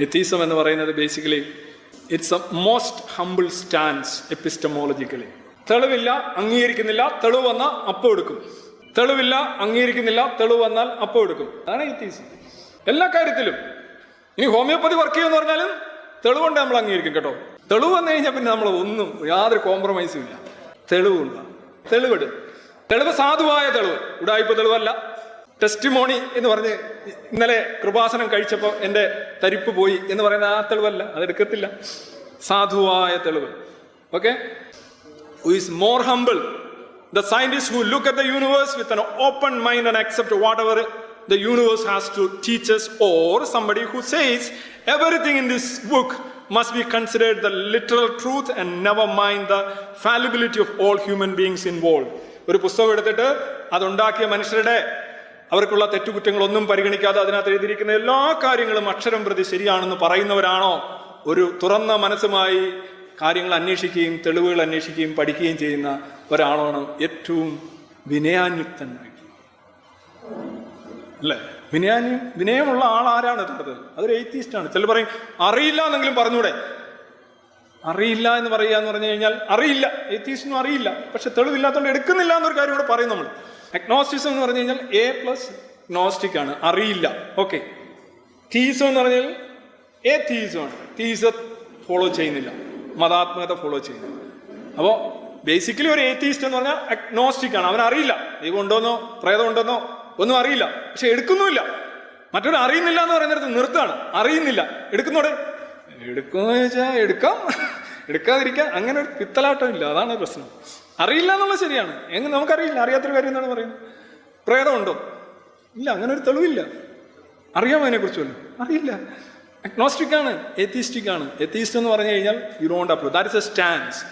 Atheism എന്ന് പറയുന്നത് basically it's a most humble stance epistemologically തെളിവില്ല അംഗീകരിക്കുന്നില്ല തെളിവ് വന്നാൽ അപ്പം എടുക്കും. തെളിവില്ല അംഗീകരിക്കുന്നില്ല തെളിവ് വന്നാൽ അപ്പം എടുക്കും. അതാണ് എത്തീസം. എല്ലാ കാര്യത്തിലും. ഇനി ഹോമിയോപ്പതി വർക്ക് ചെയ്യുമെന്ന് പറഞ്ഞാലും തെളിവുണ്ട് നമ്മൾ അംഗീകരിക്കും കേട്ടോ. തെളിവ് വന്നു കഴിഞ്ഞാൽ പിന്നെ നമ്മൾ ഒന്നും യാതൊരു കോംപ്രമൈസും ഇല്ല. തെളിവുണ്ട്. തെളിവെടുക്കും തെളിവ് സാധുവായ തെളിവ്. ഉടായ്പ തെളിവല്ല. ടെസ്റ്റിമോണി എന്ന് പറഞ്ഞ് ഇന്നലെ കൃപാസനം കഴിച്ചപ്പോൾ എന്റെ തരിപ്പ് പോയി എന്ന് പറയുന്ന ആ തെളിവല്ല അതെടുക്കത്തില്ല സാധുവായ തെളിവ് okay is more humble. The scientists who look at the universe with an open mind and accept whatever the universe has to teach us, or somebody who says everything in this book must be considered the literal truth and never mind the fallibility of all human beings involved. ഒരു പുസ്തകം എടുത്തിട്ട് അതുണ്ടാക്കിയ മനുഷ്യരുടെ അവർക്കുള്ള തെറ്റുകുറ്റങ്ങളൊന്നും പരിഗണിക്കാതെ അതിനകത്ത് എഴുതിയിരിക്കുന്ന എല്ലാ കാര്യങ്ങളും അക്ഷരം പ്രതി ശരിയാണെന്ന് പറയുന്നവരാണോ? ഒരു തുറന്ന മനസ്സുമായി കാര്യങ്ങൾ അന്വേഷിക്കുകയും തെളിവുകൾ അന്വേഷിക്കുകയും പഠിക്കുകയും ചെയ്യുന്ന ഒരാളാണ് ഏറ്റവും വിനയാന്യുക്തനായിട്ടുള്ളത് അല്ലേ? വിനയാന്യം വിനയമുള്ള ആൾ ആരാണ് യഥാർത്ഥത്തിൽ? അതൊരു ആണ്. ചിലർ പറയും അറിയില്ല എന്നെങ്കിലും പറഞ്ഞൂടെ? അറിയില്ല എന്ന് പറയുക എന്ന് പറഞ്ഞു കഴിഞ്ഞാൽ അറിയില്ല എയ്ത്തീസ്റ്റിനും അറിയില്ല. പക്ഷെ തെളിവില്ലാത്തതുകൊണ്ട് എടുക്കുന്നില്ല എന്നൊരു കാര്യം കൂടെ പറയും നമ്മൾ അഗ്നോസ്റ്റിസം എന്ന് പറഞ്ഞു കഴിഞ്ഞാൽ എ പ്ലസ് നോസ്റ്റിക് ആണ്. അറിയില്ല. ഓക്കെ തീസം എന്ന് പറഞ്ഞാൽ എ ആണ്. തീസ ഫോളോ ചെയ്യുന്നില്ല. മതാത്മകത ഫോളോ ചെയ്യുന്നില്ല. അപ്പോൾ ബേസിക്കലി ഒരു ഏത്തീസ്റ്റ് എന്ന് പറഞ്ഞാൽ അഗ്നോസ്റ്റിക് ആണ്. അവൻ അറിയില്ല. ദൈവം ഉണ്ടോന്നോ? പ്രേതം ഉണ്ടോന്നോ? ഒന്നും അറിയില്ല. പക്ഷെ എടുക്കുന്നുമില്ല. മറ്റൊരു അറിയുന്നില്ല എന്ന് പറയുന്നിടത്ത് നിർത്താണ് അറിയുന്നില്ല. എടുക്കുന്നോടെ? എടുക്കുമെന്ന് എടുക്കാം. എടുക്കാതിരിക്കാം അങ്ങനെ ഒരു പിത്തലാട്ടം ഇല്ല അതാണ് പ്രശ്നം. അറിയില്ല എന്നുള്ളത് ശരിയാണ്. എങ്ങനെ നമുക്കറിയില്ല അറിയാത്തൊരു കാര്യം എന്താണ് പറയുന്നത്? പ്രേതമുണ്ടോ? ഇല്ല അങ്ങനെ ഒരു തെളിവില്ല. അറിയാമോ അതിനെക്കുറിച്ചല്ലോ അറിയില്ല. അഗ്നോസ്റ്റിക് ആണ് എത്തീസ്റ്റിക് ആണ്. എത്തീസ്റ്റ് എന്ന് പറഞ്ഞു കഴിഞ്ഞാൽ you don't approve that is a stance